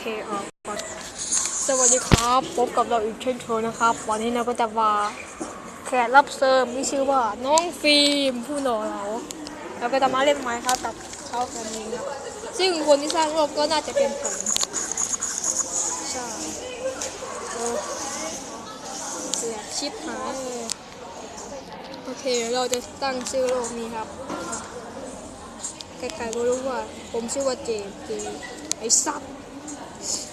เคออกก่อนสวัสดีครับพบกับเราอีกเช่นเคยนะครับ วันนี้เราก็จะมาแขกรับเชิญที่ชื่อว่าน้องฟิล์มผู้หล่อเราเราก็จะมาเล่นไม้ครับกับเขากันเองครับซึ่งคนที่สร้างโลกก็น่าจะเป็นผมใช่เสียชิปหายเลยโอเคเราจะตั้งชื่อโลกนี้ครับใครๆก็รู้ว่าผมชื่อว่าเจมส์เจมส์ไอ้สัตว์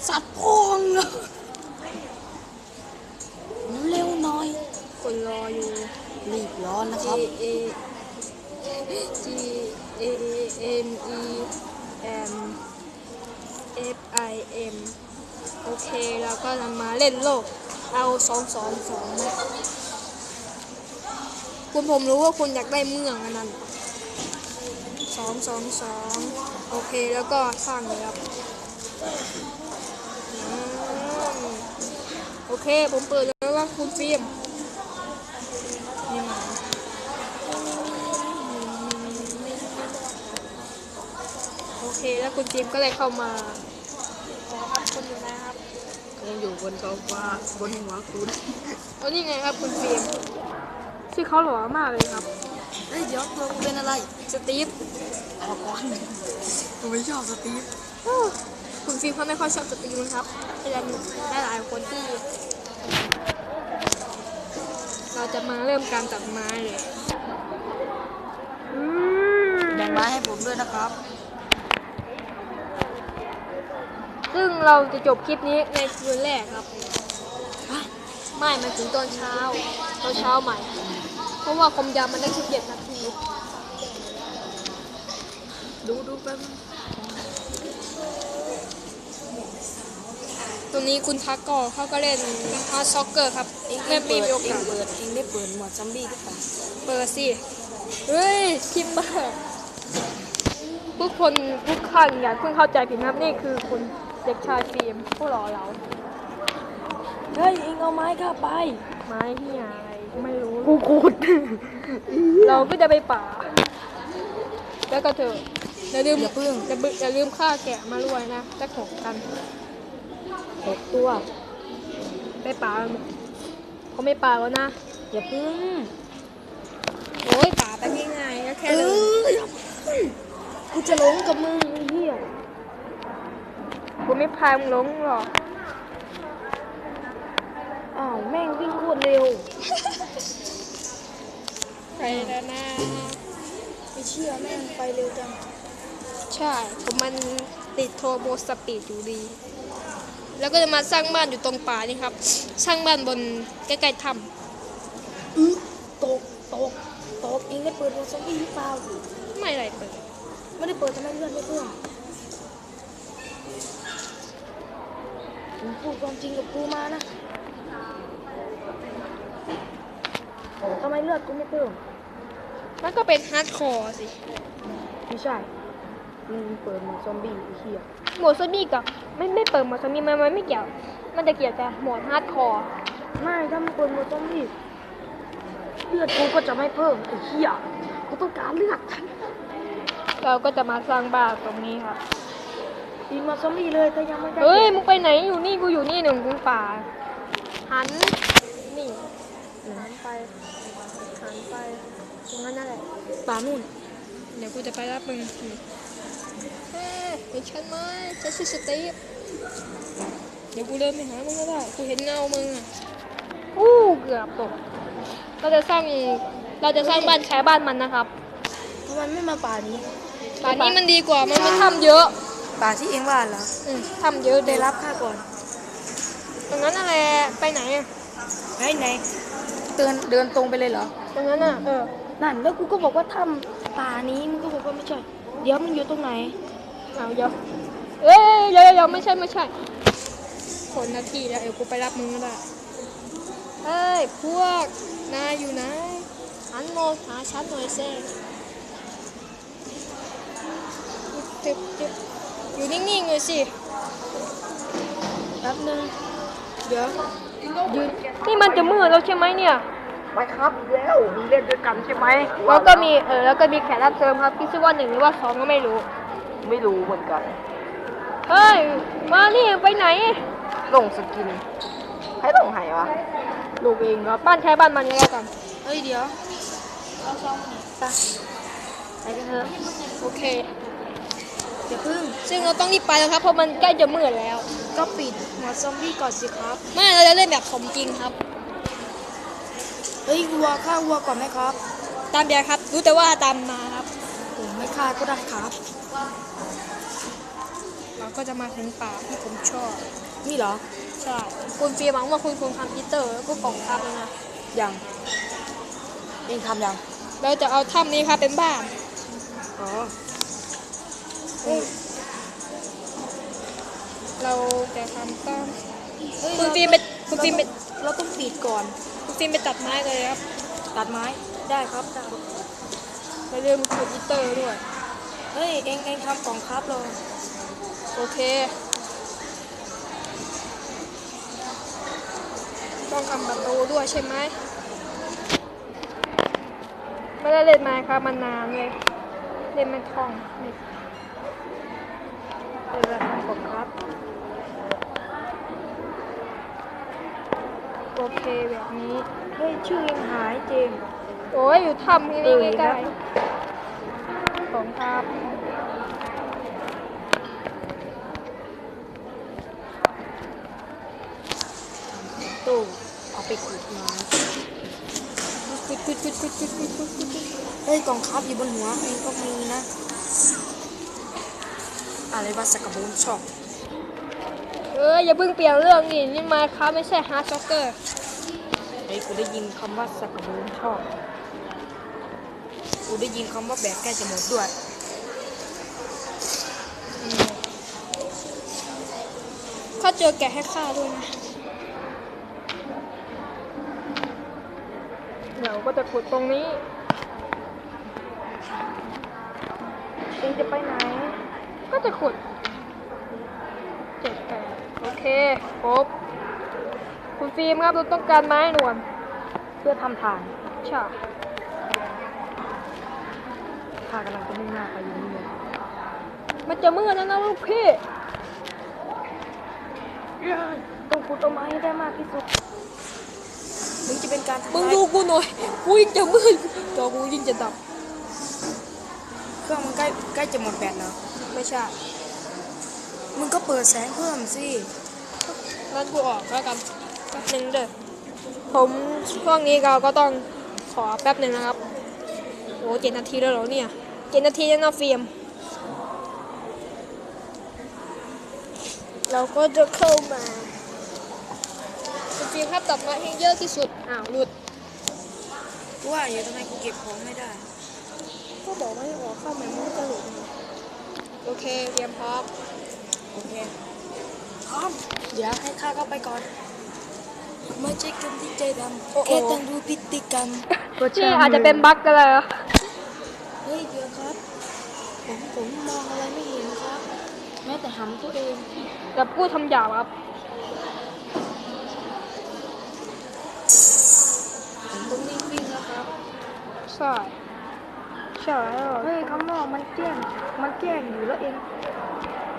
สัตว์พองเลยเร็วหน่อย คนรออยู่ รีบร้อนนะครับ A G A N E M F I M โอเคเราก็นำมาเล่นโลก เอาสองสองสองนะคุณผมรู้ว่าคุณอยากได้เมืองอันนั้นสองสองสองโอเคแล้วก็สร้างเลยครับอืมโอ เค ผมเปิดแล้วว่าคุณฟิล์มนี่มาโอเคแล้วคุณฟิล์มก็เลยเข้ามาครับคุณอยู่นะครับคงอยู่บนโซฟาบนหัวคุณเอานี่ไงครับคุณฟิล์มชื่อเขาหล่อมากเลยครับเฮ้ยเดี๋ยวตัวกูเป็นอะไรสตีฟออกก่อนกูไม่ชอบสตีฟโอ้คุณฟิล์มเขาไม่ค่อยชอบสตรีมนะครับแต่ยังได้หลายคนที่ เราจะมาเริ่มการตัดไม้เลยอืมแบ่งไม้ให้ผมด้วยนะครับ ซึ่งเราจะจบคลิปนี้ในคืนแรกครับ ไม่มันถึงตอนเช้า ตอนเช้าใหม่ เพราะว่าความยาวมันได้แค่เจ็ดนาที ดูดูแป๊บ รงนี้คุณทักก็เขาก็เล่นฮาร์ดซ็อกเกอร์ครับเองเล่นเปิปีดมีโอเองกาสเปิดเองได้เปิดหมวดซัมบี้หรือเปล่าเปิดสิ เฮ้ยคิมเบอร์ทุกคนทุกท่านอย่าเพิ่งเข้าใจผิดนะครับนี่คือคุณเด็กชายฟิล์มผู้หล่อเราเฮ้ยเองเอาไม้ข้าไปไม้ที่อะไรไม่รู้กูขุดเราก็จะไปป่า แล้วก็เถอะอย่าลืมอย่าพึ่งอย่าบึอย่าลืมฆ่าแกะมาด้วยนะจะขกกัน หกตัวไปป่าเขาไม่ป่าแล้วนะ อย่าพึ่ง โอ้ยป่าไปง่ายๆก็แค่เอเดินออย่าพึ่งกูจะหลงกับมึงไอ้เหี้ยกูไม่พามึงหลงหรอกอ้าวแม่งวิ่งโคตรเร็วไปแล้วนะไม่เชื่อแม่งไปเร็วจัง ใช่ผมมันติดโทรโบสปีดอยู่ดี แล้วก็จะมาสร้างบ้านอยู่ตรงป่านี่ครับ สร้างบ้านบนใกล้ๆถ้อึ๊ะตกตกตกเองได้เปิดวอซอมบี้หรือเปล่าำไม่อะไรเปิด ไม่ได้เปิดทำไมเลือดไม่เพิ่มมึงพูดความจริงกับกูมานะทำไมเลือดกูไม่เพิ่มมันก็เป็นฮาร์ดคอร์สิ ไม่ใช่มึงเปิดหมดซอมบี้ไอ้เหี้ย โหมดซอมบี้กับไม่ไม่เปิดโหมดซอมบี้มันมันไม่เกี่ยว มันจะเกี่ยวแต่โหมดฮาร์ดคอร์ไม่ถ้ามึงเปิดหมดซอมบี้เลือดกูก็จะไม่เพิ่มไอ้เหี้ยกูต้องการเลือดเราก็จะมาสร้างบ้านตรงนี้ครับยิงมาซอมบี้เลยแต่ยังไม่ได้เฮ้ยมึงไปไหนอยู่นี่กูอยู่นี่หนึ่งกูป่าหันนี่หันไปหันไปตรงนั้นนั่นแหละป่านู่นเดี๋ยวกูจะไปรับมึง เฮ้ยเห็นฉันไหมฉันชื่อสตีฟเดี๋ยวกูเดินไปหามึงก็ได้กูเห็นเงามึงอะอู้เกือบตกเราจะสร้างเราจะสร้างบ้านใช้บ้านมันนะครับทำไมไม่มาป่านี้ป่านนี้มันดีกว่ามันไม่ทำเยอะ ป่าที่เองว่าเหรออืมทำเยอะได้เดี๋ยวรับค่าก่อนตรงนั้นอะไรไปไหนอะไหนไหนเดินเดินตรงไปเลยเหรอตรงนั้นอะเออนั่นแล้วกูก็บอกว่าถ้ำป่านี้มึงก็บอกว่าไม่ใช่เดี๋ยวมึงอยู่ตรงไหนเอาเดี๋ยวเอ้ยเดี๋ยวเดี๋ยวไม่ใช่ไม่ใช่คนนาทีแล้วเดี๋ยวกูไปรับมึงก็ได้เฮ้ยพวกนายอยู่ไหนหันมองหาฉันหน่อยเซ่จึ๊บจึ๊บอยู่นิ่งๆเลยสิแป๊บนึงเดี๋ยวยืนนี่มันจะมืดแล้วใช่ไหมเนี่ย ไปครับแล้วมึงเล่นด้วยกันใช่ไหมแล้วก็มีเออแล้วก็มีแขกรับเชิญครับที่ชื่อว่าหนึ่งหรือว่าสองก็ไม่รู้ ไม่รู้เหมือนกัน เฮ้ย มานี่ไปไหนส่งสกินให้ส่งไหวะลูกเองครับบ้านใช้บ้านมันยังไงกันเฮ้ยเดี๋ยวไปไปกันเถอะโอเคอย่าพึ่ง ซึ่งเราต้องรีบไปแล้วครับเพราะมันใกล้จะมืดแล้ว ก็ปิดหัวซอมบี้ก่อนสิครับ ไม่เราจะเล่นแบบสมจริงครับ เฮ้ยวัวฆ่าวัวก่อนไหมครับ ตามเดียครับ รู้แต่ว่าตามมาครับ ผมไม่ฆ่าก็ได้ครับ เราก็จะมาถึงป่าที่ผมชอบ นี่เหรอ ใช่ คุณฟีหวังว่าคุณคงทำพิเตอร์แล้วก็กล่องทับเลยนะ ยังเองทำยัง เราจะเอาถ้ำนี้ครับเป็นบ้าน อ๋อ เราจะทำต้นเฮ้ยคุณฟิล์มไปคุณฟิล์มไปเราต้องปิดก่อนคุณ ฟิล์มไปตัดไม้เลยครับ ตัดไม้ได้ครับได้ครับเราเริ่มขุดพิเตอร์ด้วย เฮ้ย เองเองทำกล่องครับเลยโอเค ต้องทำประตูด้วยใช่ไหม ไม่ได้เล่นไม้ครับมันนานเลย เล่นไม่คล่องนี่เดี๋ยวเราทำกล่องครับ โอเคแบบนี้เฮ้ยชื่อยังหายเจมส์โอ้ยอยู่ถ้ำที่นี่เออใกล้นะๆของครับตู้เอาไปขุดมากุดกุดกุดกุดกุดกุดกุดกุดกุดเฮ้ยกล่องครับอยู่บนหัวเองก็มีนะ อะไรวะสกกระบูนชอบ เอออย่าเพิ่งเปลี่ยนเรื่องนี่นี่ไม้ครับไม่ใช่ฮาร์ดซ็อกเกอร์เฮ้ยกูได้ยินคำว่าสกกระบูนชอบกูได้ยินคำว่าแบกใกล้จะหมดด้วยถ้าเจอแกะให้ฆ่าด้วยนะ เดี๋ยวก็จะขุดตรงนี้เองจะไปไหน ก็จะขุดเจ็ดแปดโอเคครบคุณฟิล์มครับเราต้องการไม้หนวลเพื่อทำทานใช่ข้ากำลังจะมุ่งหน้าไปอยู่นี่เลยมันจะมืดแล้วนะลูกพี่ต้องขุดต้นไม้ให้ได้มากที่สุดมึงจะเป็นการทำมึงลายดูกูหน่อยกูยิ่งจะมืดจอกูยิ่งจะดับเครื่องมันใกล้ใกล้จะหมดแบตแล้วไม่ใช่มึงก็เปิดแสงเพิ่มสิ งั้นกูออกแล้วกันแป๊บหนึงเด้อผมช่วงนี้เราก็ต้องขอแป๊บหนึ่งนะครับโอ้เจ็ดนาทีแล้วเหรอเนี่ยเจ็ดนาทีแล้วนะฟิล์มเราก็จะเข้ามาคุณฟิล์มครับตัดไม้ให้เยอะที่สุดอ้าวหลุดกูว่าอยู่ทำไมกูเก็บของไม่ได้ ก็บอกว่าให้ออกเข้ามามันก็จะหลุดไงโอเคเตรียมพร้อม โอเค พร้อม เดี๋ยวให้ข้าเข้าไปก่อน ไม่ใช่คนที่ใจดำแค่ต้องดูพฤติกรรมนี่อาจจะเป็นบั๊กก็ได้นะเฮ้ยเดี๋ยวครับ ผมผมมองอะไรไม่เห็นครับ แม้แต่หำตัวเองแต่พูดทำหยาบครับผมต้องรีบวิ่งแล้วครับใช่ใช่แล้วเฮ้ยข้างนอกมันแจ้งมันแจ้งอยู่แล้วเอง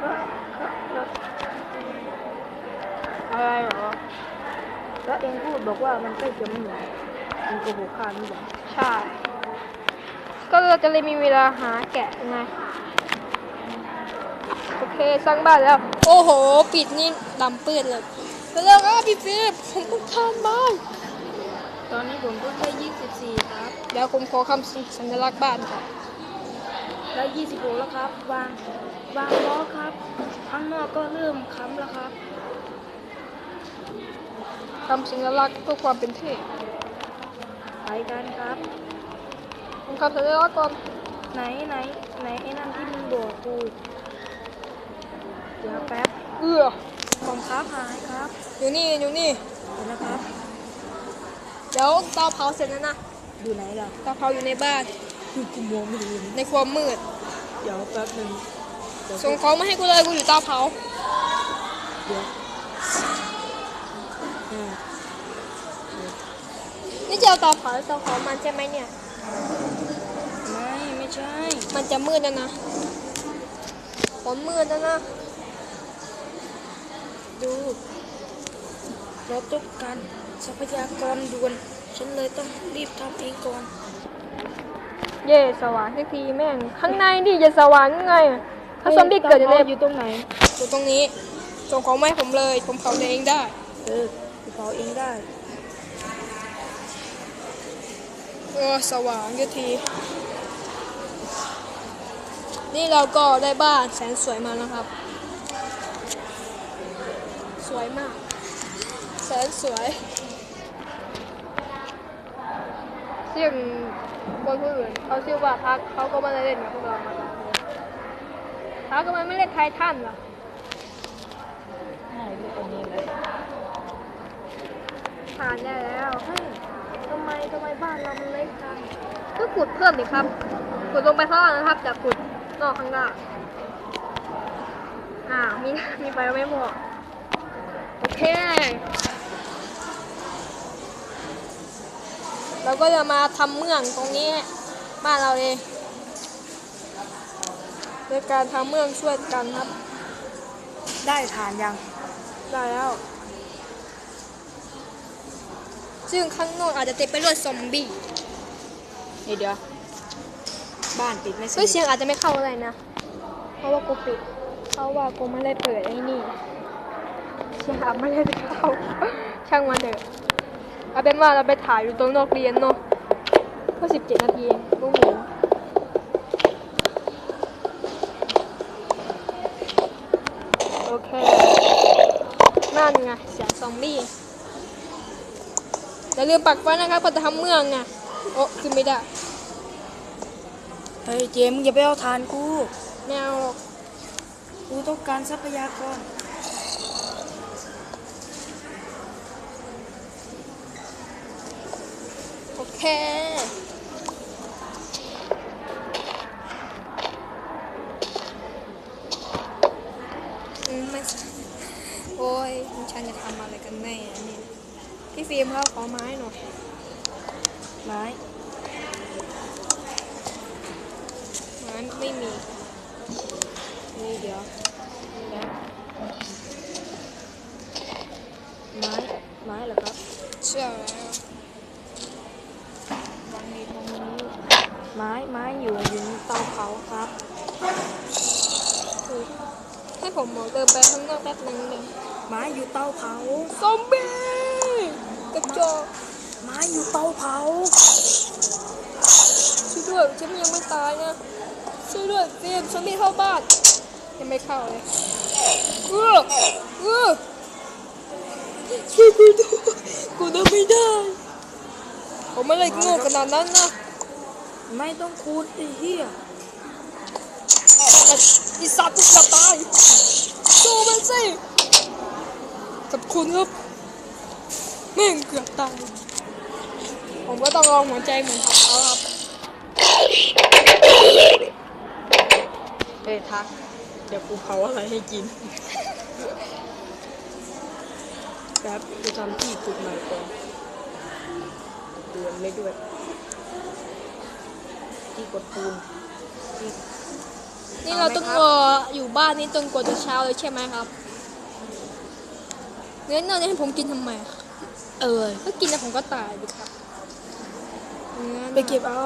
แล้วแล้ว อะไรเหรอ แล้วเองพูดบอกว่ามันใกล้จะไม่เหมือนเองโกหกข้านี่หว่าใช่ ก็เราจะเลยมีเวลาหาแกะไง โอเคสร้างบ้านแล้ว โอ้โห ปิดนี่ดำปื้ดเลยแล้วก็พี่ฟิล์มผมต้องทานบ้านตอนนี้ผมก็แค่ยี่สิบสี่ครับเดี๋ยวผมขอคำสัญลักษณ์บ้านก่อนแล้วยี่สิบหกแล้วครับ วาง วางล้อครับ ข้างนอกก็เริ่มค้ำแล้วครับ คำสัญลักษณ์เพื่อความเป็นเท่ไปกันครับผมคำสัญลักษณ์ก่อนไหนไหนไหนไอ้นั่นที่มึงบอกกูเดี๋ยวแป๊บเอื้อกล่องครับหายครับอยู่นี่อยู่นี่เดี๋ยวนะครับ เดี๋ยวเตาเผาเสร็จแล้วนะอยู่ไหนล่ะเตาเผาอยู่ในบ้านคือกูมองไม่เห็นในความมืด เดี๋ยวแป๊บหนึงเดี๋ยวส่งของมาให้กูเลยกูอยู่เตาเผาเดี๋ยวอืม นี่จะเอาเตอเผาเตาเผามันใช่ไหมเนี่ย ไม่ไม่ใช่ มันจะมืดแล้วนะผมมืดแล้วนะ ดูเราต้องการทรัพยากรด่วน ฉันเลยต้องรีบทำเองก่อน เย่สว่างสักทีแม่ง ข้างในนี่จะสว่างยังไงถ้าซอมบี้เกิดจะเร็นอยู่ตรงไหน อยู่ตรงนี้ส่งของไมาให้ผมเลย ผมเผาเองได้ เออ เผาเองได้เออสว่างสักที นี่เราก็ได้บ้านแสนสวยมาแล้วครับ สวยมาก แสนสวยเสียงคนผู้อื่นเขาชื่อว่าทักเขาก็ไม่ได้เล่นกับพวกเรามาเลยทักก็มันไม่เล่นไททันหรอ ใช่เรื่องตรงนี้เลย ผ่าน ได้แล้วเฮ้ยทำไมทำไมบ้านเรามันเล็กจังก็ขุดเพิ่มดิครับ ขุดลงไปข้างล่างนะครับจากขุดนอกข้างล่างอ่าวมีมีไปไม่พอโอเค เราก็จะมาทำเมืองตรงนี้บ้านเราเองในการทำเมืองช่วยกันครับ ได้ฐานยัง ได้แล้ว ซึ่งข้างนอกอาจจะเต็มไปด้วยซอมบี้เดี๋ยวเดี๋ยวบ้านปิดไม่สเฮ้ยนิทเสียงอาจจะไม่เข้าอะไรนะ เพราะว่ากูปิด เพราะว่ากูไม่ได้เปิดไอ้นี่เสียงอาจไม่ได้เข้า ช่างมันเถอะเอาเป็นว่าเราไปถ่ายอยู่ตรงนอกเรียนเนาะก็สิบเจ็ดนาทีเองลูกหมูโอเคนั่นไงเสียงซอมบี้ อย่าลืมปักไว้นะครับก็จะทำเมืองไงโอ้ขึ้นไม่ได้เฮ้ยเจมส์มึงอย่าไปเอาฐานกูแนวกูต้องการทรัพยากรโอเค อืมไม่ใช่โอ้ยฉันจะทำอะไรกันแน่เนี่ยพี่ ฟิล์มครับขอไม้หน่อยไม้ไม้ไม่มี นี่เดี๋ยวไม้ไม้เหรอครับเชื่อแล้ววางดีตรงนี้ไม้ไม้อยู่อยู่ในเตาเผาครับให้ผมหมอเดินไปข้างนอกแป๊บนึงเลยไม้อยู่เตาเผาซอมบี้ จอกไม้อยู่เตาเผาช่วยด้วยฉันยังไม่ตายนะช่วยด้วยเตรียมฉันไม่เข้าบ้านยังไม่เข้าเลยเออเออช่วยกูด้วยกูทำไม่ได้ผมไม่ได้โง่ขนาดนั้นนะไม่ต้องคูดไอ้เหี้ยแต่อีสัตว์กูเกือบตายสู้มันสิกับคุณครับ แม่งเกือบตายผมก็ต้องลองหัวใจเหมือนของเขาครับเฮ้ยทัก เดี๋ยวกูเผาอะไรให้กินแป๊บกูทำที่ขุดใหม่ก่อนเตือนไม่ด้วย ที่กดปูนที่นี่เราต้องรออยู่บ้านนี้จนกว่าจะเช้าเลยใช่ไหมครับงั้นเราจะให้ผมกินทำไมครับ เออถ้ากินแล้วผมก็ตายดิครับงั้นไปเก็บเอา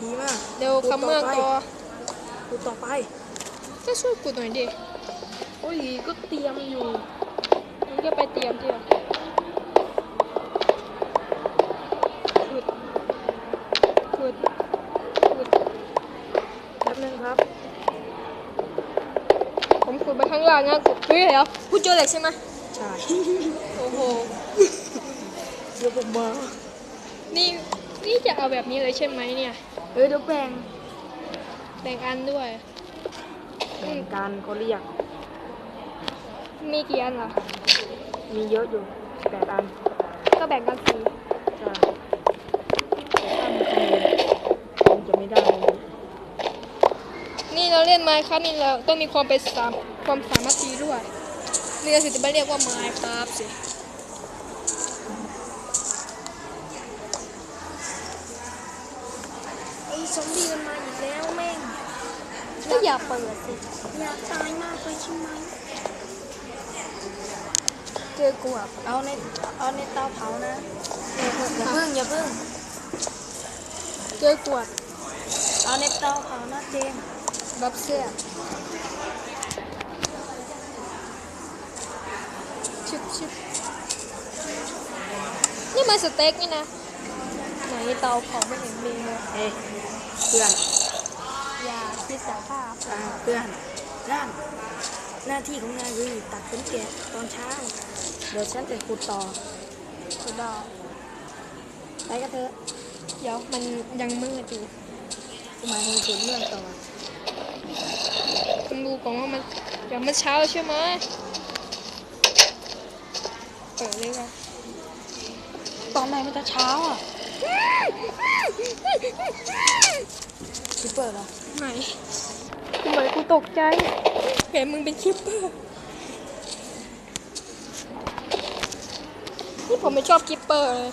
ดีมากเดี๋ยวคำเมืองก็กูต่อไปจะช่วยกูหน่อยดิโอ้ยก็เตรียมอยู่มึงจะไปเตรียมที่ไหนขุดขุดขุดแป๊บนึงครับ ผมขุดไปข้างล่างนะขุดเฮ้ยเดี๋ยวกูเจอเหล็กใช่ไหม ใช่ โอ้โห เดี๋ยวผมมา นี่นี่จะเอาแบบนี้เลยใช่ไหมเนี่ย เอ้ยเดี๋ยวแบ่งแบ่งอันด้วย แบ่งกันเขาเรียก มีกี่อันล่ะ มีเยอะอยู่แปดอันก็แบ่งกันสีใช่แต่ถ้ามีคะแนนคงจะไม่ได้เลยนี่เราเล่นไม้ครับนี่เราต้องมีความเป็นสามความสามารถดีด้วย นี่เราถึงจะไม่เรียกว่าไม้ครับสิไอ้ซอมบี้มันมาอีกแล้วแม่งก็อย่าเปิดสิอยากตายมากเลยใช่ไหมเจอกวดเอาในเอาในเตาเผานะเออเอออย่าอะเพิ่งอย่าเพิ่งเจอกวดเอาในเตาเผานะเจมส์แบบเสียบชิบชิบ นี่มันสเต็กนี่นะ ไหนเตาเผาไม่เห็นมีเลยเอ้ยเพื่อนอย่าคิดสภาพอ่าเพื่อนนั่นหน้าที่ของนายคือตัดขนแกะตอนเช้า เดี๋ยวฉันจะขุดต่อก็ได้ไปกันเถอะเดี๋ยวมันยังมืดอยู่หมายถึงขุดเรื่องต่อต้องดูก่อนว่ามันเดี๋ยวมันเช้าใช่ไหมเปิดเลยค่ะ ตอนไหนมันจะเช้าอะคิปเปอร์เหรอไหนทำไมกูตกใจเห็นมึงเป็นคิปเปอร์นี่ผมไม่ชอบคิปเปอร์เลย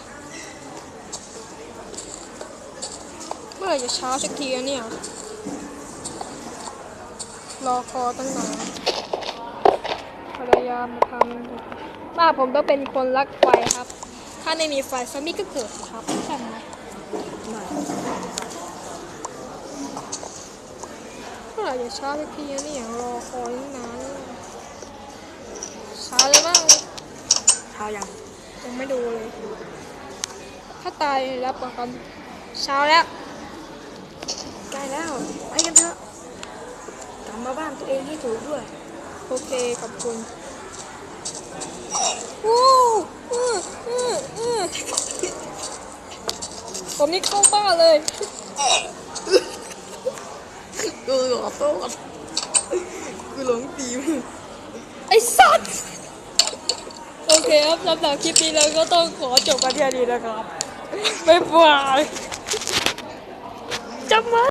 เมื่อไหร่จะเช้าสักทีอะเนี่ย รอคอตั้งนานพยายามทำบ้านผมต้องเป็นคนรักไฟครับ ถ้าไม่มีไฟซอมบี้ก็เกิดครับใช่ไหมหน่อยเมื่อไหร่จะเช้าสักทีอะเนี่ยรอคอยตั้งนานแล้วเช้าเลยบ้างเช้ายังยังไม่ดูเลย ถ้าตายรับประกันเช้าแล้วใกล้แล้วไปกันเถอะกลับมาบ้านตัวเองให้ถูกด้วย โอเคขอบคุณวู้อื้ออื้ออื้อ ผมนี่เข้าบ้านเลยกูขอโทษกูหลงตีมไอ้สัตว์โอเคครับสำหรับคลิปนี้เราก็ต้องขอจบกันที่นี้นะครับบ๊ายบายจำไว้